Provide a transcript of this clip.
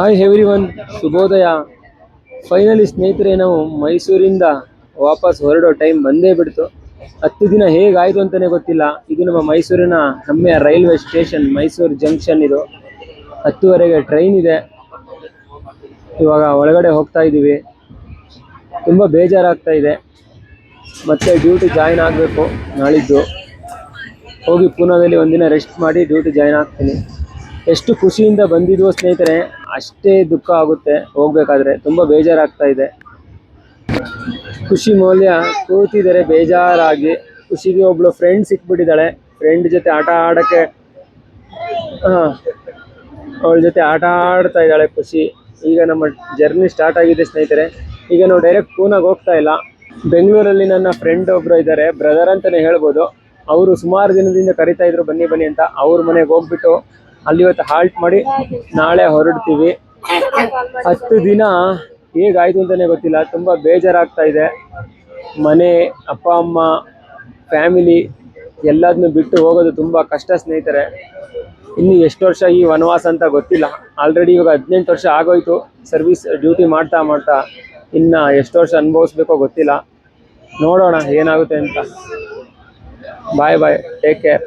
Hi everyone ಶುಭೋದಯ finally ಸ್ನೇಹಿತರೆ, ನಾವು ಮೈಸೂರಿಂದ ವಾಪಸ್ ಹೊರಡೋ ಟೈಮ್ ಬಂದೇ ಬಿಡ್ತು. ಹತ್ತು ದಿನ ಹೇಗಾಯಿತು ಅಂತಲೇ ಗೊತ್ತಿಲ್ಲ. ಇದು ನಮ್ಮ ಮೈಸೂರಿನ ಹೆಮ್ಮೆಯ ರೈಲ್ವೆ ಸ್ಟೇಷನ್, ಮೈಸೂರು ಜಂಕ್ಷನ್ ಇದು. ಹತ್ತುವರೆಗೆ ಟ್ರೈನ್ ಇದೆ. ಇವಾಗ ಒಳಗಡೆ ಹೋಗ್ತಾ ಇದ್ದೀವಿ. ತುಂಬ ಬೇಜಾರಾಗ್ತಾ ಇದೆ. ಮತ್ತೆ ಡ್ಯೂಟಿ ಜಾಯಿನ್ ಆಗಬೇಕು ನಾಳಿದ್ದು. ಹೋಗಿ ಪೂನಾದಲ್ಲಿ ಒಂದಿನ ರೆಸ್ಟ್ ಮಾಡಿ ಡ್ಯೂಟಿ ಜಾಯಿನ್ ಆಗ್ತೀನಿ. ಎಷ್ಟು ಖುಷಿಯಿಂದ ಬಂದಿದ್ವೋ ಸ್ನೇಹಿತರೆ ಅಷ್ಟೇ ದುಃಖ ಆಗುತ್ತೆ ಹೋಗ್ಬೇಕಾದ್ರೆ. ತುಂಬ ಬೇಜಾರಾಗ್ತಾ ಇದೆ. ಖುಷಿ ಮೌಲ್ಯ ಕೂತಿದ್ದಾರೆ ಬೇಜಾರಾಗಿ. ಖುಷಿಗೆ ಒಬ್ಳು ಫ್ರೆಂಡ್ ಸಿಕ್ಬಿಟ್ಟಿದ್ದಾಳೆ. ಫ್ರೆಂಡ್ ಜೊತೆ ಆಟ ಆಡೋಕ್ಕೆ, ಹಾಂ, ಅವಳ ಜೊತೆ ಆಟ ಆಡ್ತಾ ಇದ್ದಾಳೆ ಖುಷಿ. ಈಗ ನಮ್ಮ ಜರ್ನಿ ಸ್ಟಾರ್ಟ್ ಆಗಿದೆ ಸ್ನೇಹಿತರೆ. ಈಗ ನಾವು ಡೈರೆಕ್ಟ್ ಪೂನಾಗೆ ಹೋಗ್ತಾ ಇಲ್ಲ. ಬೆಂಗಳೂರಲ್ಲಿ ನನ್ನ ಫ್ರೆಂಡ್ ಒಬ್ಬರು ಇದ್ದಾರೆ. ಬ್ರದರ್ ಅಂತಲೇ ಹೇಳ್ಬೋದು. ಅವರು ಸುಮಾರು ದಿನದಿಂದ ಕರಿತಾ ಇದ್ರು, ಬನ್ನಿ ಬನ್ನಿ ಅಂತ. ಅವ್ರ ಮನೆಗೆ ಹೋಗ್ಬಿಟ್ಟು ಅಲ್ಲಿ ಇವತ್ತು ಹಾಲ್ಟ್ ಮಾಡಿ ನಾಳೆ ಹೊರಡ್ತೀವಿ. ಹತ್ತು ದಿನ ಹೇಗಾಯ್ತು ಅಂತಲೇ ಗೊತ್ತಿಲ್ಲ. ತುಂಬ ಬೇಜಾರಾಗ್ತಾ ಇದೆ. ಮನೆ, ಅಪ್ಪ, ಅಮ್ಮ ಫ್ಯಾಮಿಲಿ ಎಲ್ಲದನ್ನು ಬಿಟ್ಟು ಹೋಗೋದು ತುಂಬ ಕಷ್ಟ ಸ್ನೇಹಿತರೆ. ಇನ್ನು ಎಷ್ಟು ವರ್ಷ ಈ ವನವಾಸ ಅಂತ ಗೊತ್ತಿಲ್ಲ. ಆಲ್ರೆಡಿ ಇವಾಗ ಹದಿನೆಂಟು ವರ್ಷ ಆಗೋಯ್ತು. ಸರ್ವಿಸ್ ಡ್ಯೂಟಿ ಮಾಡ್ತಾ ಮಾಡ್ತಾ ಇನ್ನು ಎಷ್ಟು ವರ್ಷ ಅನುಭವಿಸ್ಬೇಕೋ ಗೊತ್ತಿಲ್ಲ. ನೋಡೋಣ ಏನಾಗುತ್ತೆ ಅಂತ. ಬಾಯ್ ಬಾಯ್ ಟೇಕ್ ಕೇರ್